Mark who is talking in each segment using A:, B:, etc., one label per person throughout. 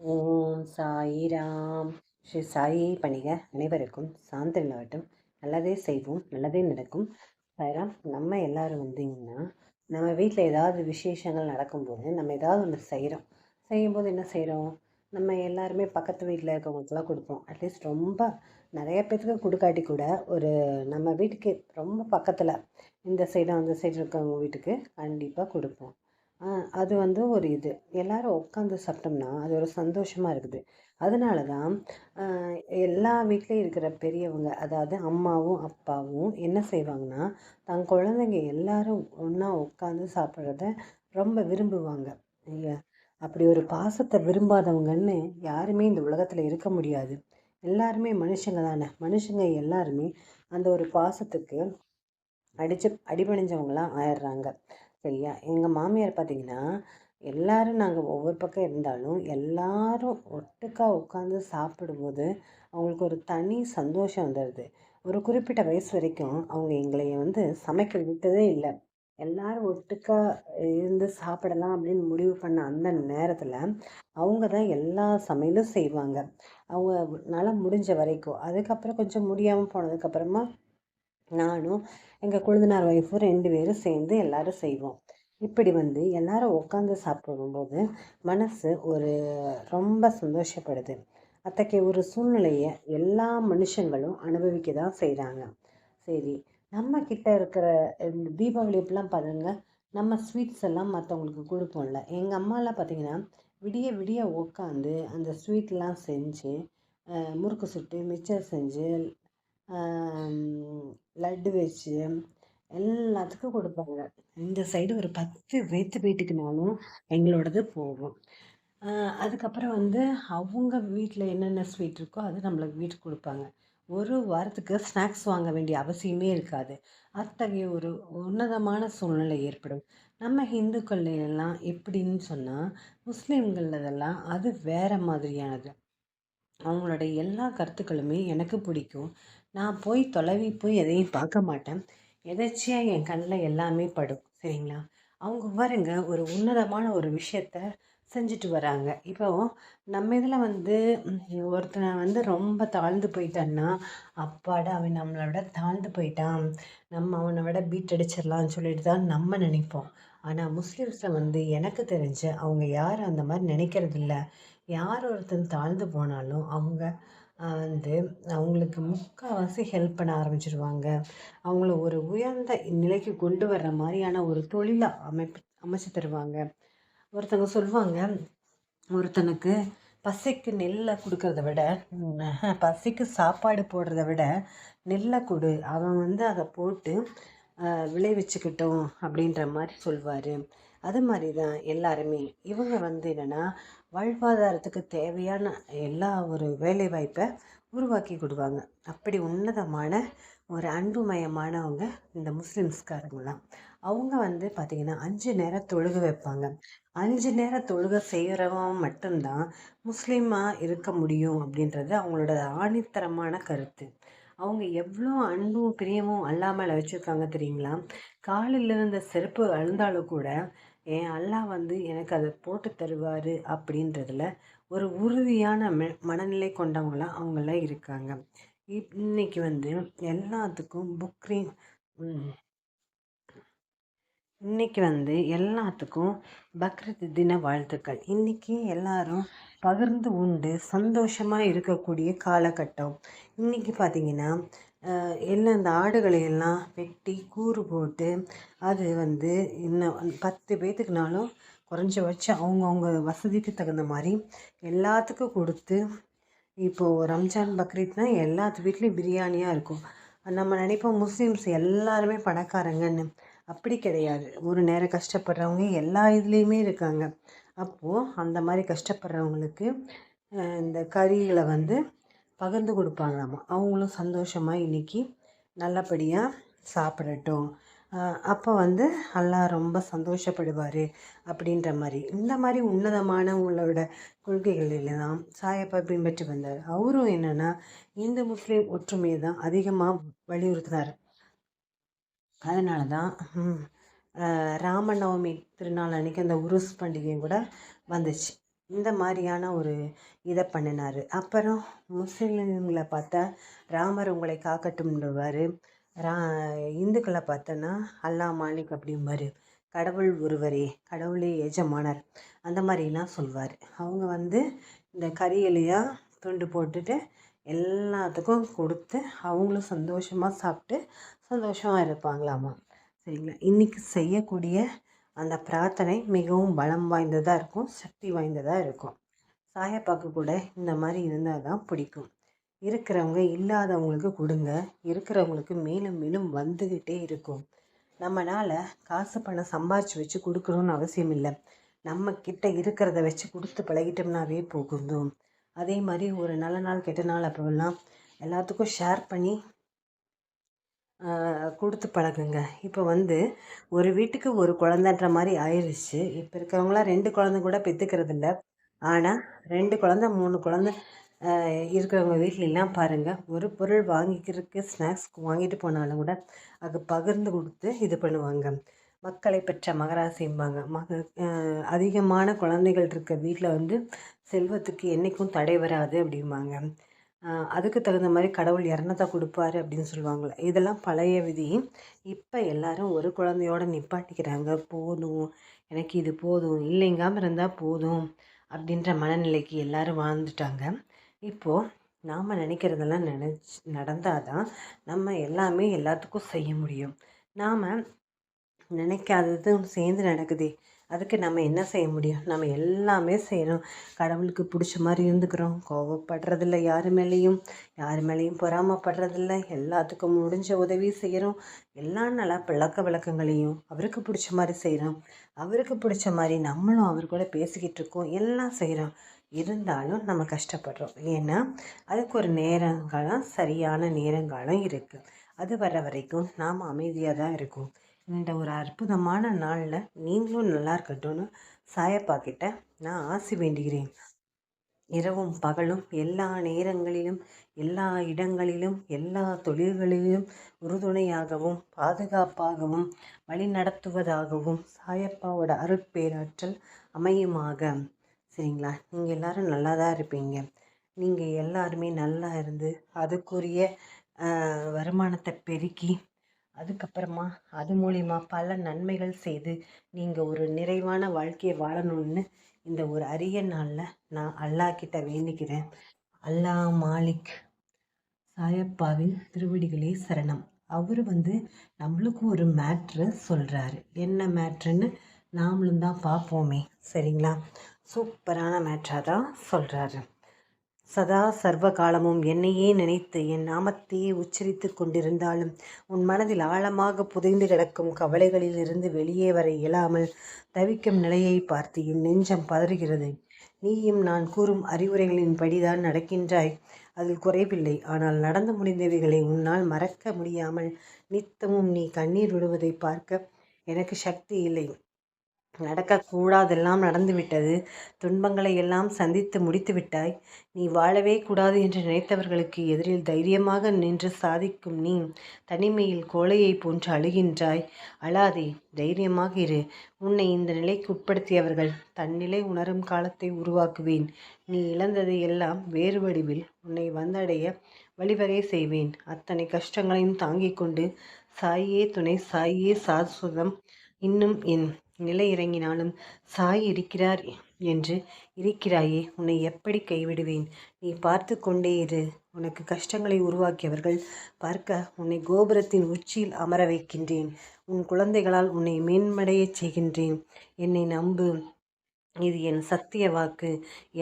A: ஓம் சாயிராம். ஸ்ரீ சாயி பணிக அனைவருக்கும் சாந்தி நிலவட்டும் நல்லதே செய்வோம் நல்லதே நடக்கும். சாயிராம் நம்ம எல்லாரும் வந்தீங்கன்னா நம்ம வீட்டில் ஏதாவது விசேஷங்கள் நடக்கும்போது நம்ம ஏதாவது ஒன்று செய்கிறோம் செய்யும்போது என்ன செய்கிறோம் நம்ம எல்லாருமே பக்கத்து வீட்டில் இருக்கவங்களுக்குலாம் கொடுப்போம். அட்லீஸ்ட் ரொம்ப நிறைய பேர்த்துக்கு கொடுக்காட்டி கூட ஒரு நம்ம வீட்டுக்கு ரொம்ப பக்கத்தில் இந்த சைடு அந்த சைடு இருக்கவங்க வீட்டுக்கு கண்டிப்பாக கொடுப்போம். அது வந்து ஒரு இது. எல்லோரும் உட்காந்து சாப்பிட்டோம்னா அது ஒரு சந்தோஷமாக இருக்குது. அதனால தான் எல்லா வீட்லேயும் இருக்கிற பெரியவங்க அதாவது அம்மாவும் அப்பாவும் என்ன செய்வாங்கன்னா தன் குழந்தைங்க எல்லாரும் ஒன்றா உட்காந்து சாப்பிட்றத ரொம்ப விரும்புவாங்க. அப்படி ஒரு பாசத்தை விரும்பாதவங்கன்னு யாருமே இந்த உலகத்தில் இருக்க முடியாது. எல்லாருமே மனுஷங்க தானே. மனுஷங்க எல்லாருமே அந்த ஒரு பாசத்துக்கு அடிச்சு அடிபணிஞ்சவங்களாம் ஆயிடுறாங்க. சரியா? எங்கள் மாமியார் பார்த்தீங்கன்னா எல்லோரும் நாங்கள் ஒவ்வொரு பக்கம் இருந்தாலும் எல்லாரும் ஒட்டுக்கா உட்காந்து சாப்பிடும்போது அவங்களுக்கு ஒரு தனி சந்தோஷம் வந்துடுது ஒரு குறிப்பிட்ட வயசு வரைக்கும் அவங்க எங்களை வந்து சமைக்க விட்டதே இல்லை. எல்லாரும் ஒட்டுக்கா இருந்து சாப்பிடலாம் அப்படின்னு முடிவு பண்ண அந்த நேரத்தில் அவங்க தான் எல்லா சமையலும் செய்வாங்க. அவங்கனால முடிஞ்ச வரைக்கும். அதுக்கப்புறம் கொஞ்சம் முடியாமல் போனதுக்கப்புறமா நானும் எங்கள் கொழுந்தனார் ஒய்ஃபும் ரெண்டு பேரும் சேர்ந்து எல்லோரும் செய்வோம். இப்படி வந்து எல்லோரும் உட்காந்து சாப்பிடும்போது மனசு ஒரு ரொம்ப சந்தோஷப்படுது. அத்தகைய ஒரு சூழ்நிலையை எல்லா மனுஷங்களும் அனுபவிக்க தான் செய்கிறாங்க சரி நம்ம கிட்ட இருக்கிற தீபாவளி இப்பெல்லாம் பாருங்க நம்ம ஸ்வீட்ஸ் எல்லாம் மற்றவங்களுக்கு கொடுப்போம்ல. எங்கள் அம்மாலாம் பார்த்திங்கன்னா விடிய விடிய உட்காந்து அந்த ஸ்வீட்லாம் செஞ்சு முறுக்கு சுட்டு மிச்சர் செஞ்சு லட்டு வச்சு எல்லாத்துக்கும் கொடுப்பாங்க. இந்த சைடு ஒரு பத்து வேத்து வீட்டுக்குனாலும் எங்களோடது போகும் அதுக்கப்புறம் வந்து அவங்க வீட்டில் என்னென்ன ஸ்வீட் இருக்கோ அது நம்மளுக்கு வீட்டுக்கு கொடுப்பாங்க. ஒரு வாரத்துக்கு ஸ்நாக்ஸ் வாங்க வேண்டிய அவசியமே இருக்காது. அத்தகைய ஒரு உன்னதமான சூழ்நிலை ஏற்படும். நம்ம ஹிந்துக்கள் எல்லாம் எப்படின்னு சொன்னால் முஸ்லீம்களதெல்லாம் அது வேறு மாதிரியானது. அவங்களுடைய எல்லா கருத்துக்களுமே எனக்கு பிடிக்கும். நான் போய் தொலைவி போய் எதையும் பார்க்க மாட்டேன். எதாச்சியாக என் கண்ணில் எல்லாமே படும். சரிங்களா? அவங்க பாருங்க ஒரு உன்னதமான ஒரு விஷயத்த செஞ்சுட்டு வராங்க. இப்போ நம்ம இதில் வந்து ஒருத்தனை வந்து ரொம்ப தாழ்ந்து போயிட்டான்னா அப்பாடா அவன் நம்மளை விட தாழ்ந்து போயிட்டான். நம்ம அவனை விட பீட் அடிச்சிடலாம்னு சொல்லிட்டு தான் நம்ம நினைப்போம். ஆனால் முஸ்லீம்ஸில் வந்து எனக்கு தெரிஞ்ச அவங்க யாரும் அந்த மாதிரி நினைக்கிறதில்ல யார் ஒருத்தன் தாழ்ந்து போனாலும் அவங்க வந்து அவங்களுக்கு முக்கால்வாசி ஹெல்ப் பண்ண ஆரம்பிச்சிடுவாங்க அவங்கள ஒரு உயர்ந்த நிலைக்கு கொண்டு வர்ற மாதிரியான ஒரு தொழிலை அமைப்பு அமைச்சு தருவாங்க. ஒருத்தவங்க சொல்லுவாங்க ஒருத்தனுக்கு பசிக்கு நெல்லை கொடுக்கறத விட பசிக்கு சாப்பாடு போடுறத விட நெல்லை கொடு. அவன் வந்து அதை போட்டு விளைவிச்சுக்கிட்டோம் அப்படின்ற மாதிரி சொல்வார். அது மாதிரி தான் எல்லாருமே. இவங்க வந்து என்னென்னா வாழ்வாதாரத்துக்கு தேவையான எல்லா ஒரு வேலைவாய்ப்பை உருவாக்கி கொடுவாங்க அப்படி உன்னதமான ஒரு அன்புமயமானவங்க இந்த முஸ்லிம்ஸ்காரங்களாம் அவங்க வந்து பார்த்திங்கன்னா அஞ்சு நேரம் தொழுக வைப்பாங்க. அஞ்சு நேரம் தொழுக செய்கிறவன் மட்டும்தான் முஸ்லீமாக இருக்க முடியும் அப்படின்றது அவங்களோட ஆணித்தரமான கருத்து. அவங்க எவ்வளோ அன்பும் பிரியமும் அல்லாமல் வச்சுருக்காங்க தெரியுங்களா? காலில் இருந்த செருப்பு அழுந்தாலும் கூட என் அல்லா வந்து எனக்கு அதை போட்டு தருவார் அப்படின்றதுல ஒரு உறுதியான ம மனநிலை கொண்டவங்களாம் அவங்களாம் இருக்காங்க. இன்னைக்கு வந்து எல்லாத்துக்கும் புக்ரீம் இன்னைக்கு வந்து எல்லாத்துக்கும் பக்ரீத் தின வாழ்த்துக்கள். இன்றைக்கி எல்லாரும் பகிர்ந்து உண்டு சந்தோஷமாக இருக்கக்கூடிய காலகட்டம். இன்றைக்கி பார்த்திங்கன்னா எல்லாம் அந்த ஆடுகளையெல்லாம் வெட்டி கூறு போட்டு அது வந்து இன்னும் பத்து பேர்த்துக்குனாலும் குறைஞ்சபட்சம் அவங்கவுங்க வசதிக்கு தகுந்த மாதிரி எல்லாத்துக்கும் கொடுத்து இப்போது ரம்ஜான் பக்ரீத்னால் எல்லாத்து வீட்லேயும் பிரியாணியாக இருக்கும். நம்ம நினைப்போம் முஸ்லீம்ஸ் எல்லாருமே பணக்காரங்கன்னு. அப்படி கிடையாது. ஒரு நேரம் கஷ்டப்படுறவங்க எல்லா இதுலேயுமே இருக்காங்க. அப்போது அந்த மாதிரி கஷ்டப்படுறவங்களுக்கு இந்த கறிகளை வந்து பகிர்ந்து கொடுப்பாங்களாமா? அவங்களும் சந்தோஷமாக இன்றைக்கி நல்லபடியாக சாப்பிடட்டும். அப்போ வந்து அல்லா ரொம்ப சந்தோஷப்படுவார் அப்படின்ற மாதிரி. இந்த மாதிரி உன்னதமான உங்களோட கொள்கைகளில் தான் சாயப்பா பின்பற்றி வந்தார். அவரும் என்னென்னா இந்து முஸ்லீம் ஒற்றுமையை தான் அதிகமாக வலியுறுத்தினார் அதனால தான் ராமநவமி திருநாள் அன்றைக்கி அந்த உருஸ் பண்டிகையும் கூட வந்துச்சு. இந்த மாதிரியான ஒரு இதை பண்ணினார். அப்புறம் முஸ்லீம்களை பார்த்தா ராமர் உங்களை காக்கட்டும்ன்றவார். ரா இந்துக்களை பார்த்தோன்னா அல்லா மாலிக் அப்படிம்பார். கடவுள் ஒருவரே கடவுளே எஜமானர் அந்த மாதிரிலாம் சொல்வார். அவங்க வந்து இந்த கறிகளையாக துண்டு போட்டுட்டு எல்லாத்துக்கும் கொடுத்து அவங்களும் சந்தோஷமாக சாப்பிட்டு சந்தோஷமாக இருப்பாங்களாமா. சரிங்களா? இன்றைக்கி செய்யக்கூடிய அந்த பிரார்த்தனை மிகவும் பலம் வாய்ந்ததாக இருக்கும் சக்தி வாய்ந்ததாக இருக்கும். சாயப்பாக்கு கூட இந்த மாதிரி இருந்தால் தான் பிடிக்கும். இருக்கிறவங்க இல்லாதவங்களுக்கு கொடுங்க. இருக்கிறவங்களுக்கு மேலும் மேலும் வந்துக்கிட்டே இருக்கும். நம்மளால் காசு பணம் சம்பாரித்து வச்சு கொடுக்கணும்னு அவசியம் இல்லை. நம்ம கிட்ட இருக்கிறத வச்சு கொடுத்து பழகிட்டோம்னாவே போகுதும் அதே மாதிரி ஒரு நல்ல நாள் கெட்ட நாள் அப்போல்லாம் எல்லாத்துக்கும் ஷேர் பண்ணி கொடுத்து பழகுங்க. இப்போ வந்து ஒரு வீட்டுக்கு ஒரு குழந்தைன்ற மாதிரி ஆயிடுச்சு இப்போ இருக்கிறவங்களாம் ரெண்டு குழந்த கூட பெற்றுக்கிறது இல்லை ஆனால் ரெண்டு குழந்த மூணு குழந்த இருக்கிறவங்க வீட்லலாம் பாருங்கள் ஒரு பொருள் வாங்கிக்கிறதுக்கு ஸ்நாக்ஸ் வாங்கிட்டு போனாலும் கூட அது பகிர்ந்து கொடுத்து இது பண்ணுவாங்க. மக்களை பெற்ற மகராசிம்பாங்க. மக அதிகமான குழந்தைகள் இருக்க வீட்டில் வந்து செல்வத்துக்கு என்றைக்கும் தடை வராது அப்படிம்பாங்க. அதுக்கு தகுந்த மாதிரி கடவுள் இறனத்தை கொடுப்பாரு அப்படின்னு சொல்லுவாங்களே இதெல்லாம் பழைய விதி. இப்போ எல்லாரும் ஒரு குழந்தையோட நிப்பாட்டிக்கிறாங்க. போதும். எனக்கு இது போதும். இல்லைங்காமல் இருந்தால் போதும் அப்படின்ற மனநிலைக்கு எல்லாரும் வாழ்ந்துட்டாங்க. இப்போது நாம் நினைக்கிறதெல்லாம் நினச்சி நடந்தால் தான் நம்ம எல்லாமே எல்லாத்துக்கும் செய்ய முடியும். நாம் நினைக்காததும் சேர்ந்து நடக்குதே. அதுக்கு நம்ம என்ன செய்ய முடியும்? நம்ம எல்லாமே செய்கிறோம் கடவுளுக்கு பிடிச்ச மாதிரி இருந்துக்கிறோம். கோவப்படுறதில்ல யார் மேலேயும். யார் மேலேயும் பொறாமப்படுறதில்ல. எல்லாத்துக்கும் முடிஞ்ச உதவி செய்கிறோம் எல்லா நல்லா பழக்க விளக்கங்களையும் அவருக்கு பிடிச்ச மாதிரி செய்கிறோம் அவருக்கு பிடிச்ச மாதிரி நம்மளும் அவர் கூட பேசிக்கிட்டு இருக்கோம். எல்லாம் செய்கிறோம் இருந்தாலும் நம்ம கஷ்டப்படுறோம். ஏன்னா அதுக்கு ஒரு நேரங்காலம் சரியான நேரங்காலம் இருக்குது அது வர வரைக்கும் நாம் அமைதியாக தான் இருக்கும். இந்த ஒரு அற்புதமான நாளில் நீங்களும் நல்லா இருக்கட்டும்னு சாயப்பா கிட்ட நான் ஆசி வேண்டுகிறேன். இரவும் பகலும் எல்லா நேரங்களிலும் எல்லா இடங்களிலும் எல்லா தொழில்களிலும் உறுதுணையாகவும் பாதுகாப்பாகவும் வழிநடத்துவதாகவும் சாயப்பாவோட அருட்பேராற்றல் அமையுமாக. சரிங்களா? நீங்கள் எல்லோரும் நல்லா தான் இருப்பீங்க. நீங்கள் எல்லாருமே நல்லா இருந்து அதுக்குரிய வருமானத்தை பெருக்கி அதுக்கப்புறமா அது மூலிமா பல நன்மைகள் செய்து நீங்கள் ஒரு நிறைவான வாழ்க்கையை வாழணும்னு இந்த ஒரு அரிய நாளில் நான் அல்லாஹ் கிட்ட வேண்டிக்கிறேன். அல்லாஹ் மாலிக் சாயப்பாவின் திருவடிகளே சரணம். அவர் வந்து நம்மளுக்கு ஒரு மேட்ரு சொல்கிறாரு என்ன மேட்ருன்னு நாமளும் தான் பார்ப்போமே. சரிங்களா? சூப்பரான மேட்ராக தான் சொல்கிறாரு சதா சர்வ காலமும் என்னையே நினைத்து என் நாமத்தையே உச்சரித்து கொண்டிருந்தாலும் உன் மனதில் ஆழமாக புதைந்து கிடக்கும் கவலைகளில் இருந்து வெளியே வர இயலாமல் தவிக்கும் நிலையை பார்த்து என் நெஞ்சம் பதறுகிறது. நீயும் நான் கூறும் அறிவுரைகளின் படிதான் நடக்கின்றாய். அதில் குறைவில்லை. ஆனால் நடந்து முடிந்தவைகளை உன்னால் மறக்க முடியாமல் நித்தமும் நீ கண்ணீர் விடுவதை பார்க்க எனக்கு சக்தி இல்லை. நடக்கக்கூடாதெல்லாம் நடந்துவிட்டது. துன்பங்களை எல்லாம் சந்தித்து முடித்து விட்டாய். நீ வாழவே கூடாது என்று நினைத்தவர்களுக்கு எதிரில் தைரியமாக நின்று சாதிக்கும் நீ தனிமையில் கோழையை போன்று அழுகின்றாய். அழாதே தைரியமாக இரு. உன்னை இந்த நிலைக்கு உட்படுத்தியவர்கள் தன்னிலை உணரும் காலத்தை உருவாக்குவேன். நீ இழந்ததை எல்லாம் வேறு வடிவில் உன்னை வந்தடைய வழிவகை செய்வேன். அத்தனை கஷ்டங்களையும் தாங்கிக் கொண்டு சாயே துணை சாயே சாஸ்வதம் இன்னும் என் நிலை இறங்கினாலும் சாய் இருக்கிறார் என்று இருக்கிறாயே உன்னை எப்படி கைவிடுவேன்? நீ பார்த்து கொண்டே இரு. உனக்கு கஷ்டங்களை உருவாக்கியவர்கள் பார்க்க உன்னை கோபுரத்தின் உச்சியில் அமர வைக்கின்றேன். உன் குழந்தைகளால் உன்னை மேன்மடையச் செய்கின்றேன். என்னை நம்பு. இது என் சத்திய வாக்கு.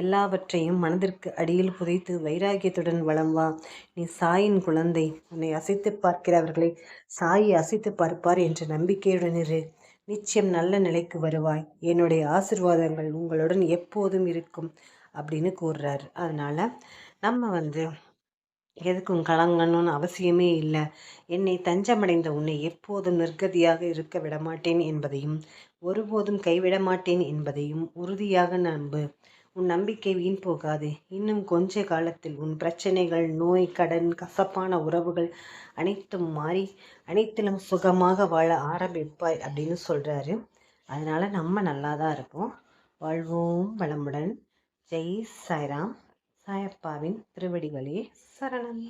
A: எல்லாவற்றையும் மனதிற்கு அடியில் புதைத்து வைராகியத்துடன் வளம் வா. நீ சாயின் குழந்தை. உன்னை அசைத்து பார்க்கிறவர்களை சாயை அசைத்து பார்ப்பார் என்ற நம்பிக்கையுடன் இரு. நிச்சயம் நல்ல நிலைக்கு வருவாய். என்னுடைய ஆசிர்வாதங்கள் உங்களுடன் எப்போதும் இருக்கும் அப்படின்னு கூறுறாரு. அதனால் நம்ம வந்து எதுக்கும் கலங்கணும்னு அவசியமே இல்லை. என்னை தஞ்சமடைந்த உன்னை எப்போதும் நிர்கதியாக இருக்க விடமாட்டேன் என்பதையும் ஒருபோதும் கைவிட மாட்டேன் என்பதையும் உறுதியாக நம்பு. உன் நம்பிக்கை வீண் போகாது. இன்னும் கொஞ்ச காலத்தில் உன் பிரச்சனைகள் நோய் கடன் கசப்பான உறவுகள் அனைத்தும் மாறி அனைத்திலும் சுகமாக வாழ ஆரம்பிப்பாய் அப்படின்னு சொல்கிறாரு அதனால் நம்ம நல்லா தான் இருப்போம். வாழ்வோம் வளமுடன். ஜெய் சாய்ராம். சாயப்பாவின் திருவடிகளே சரணம்.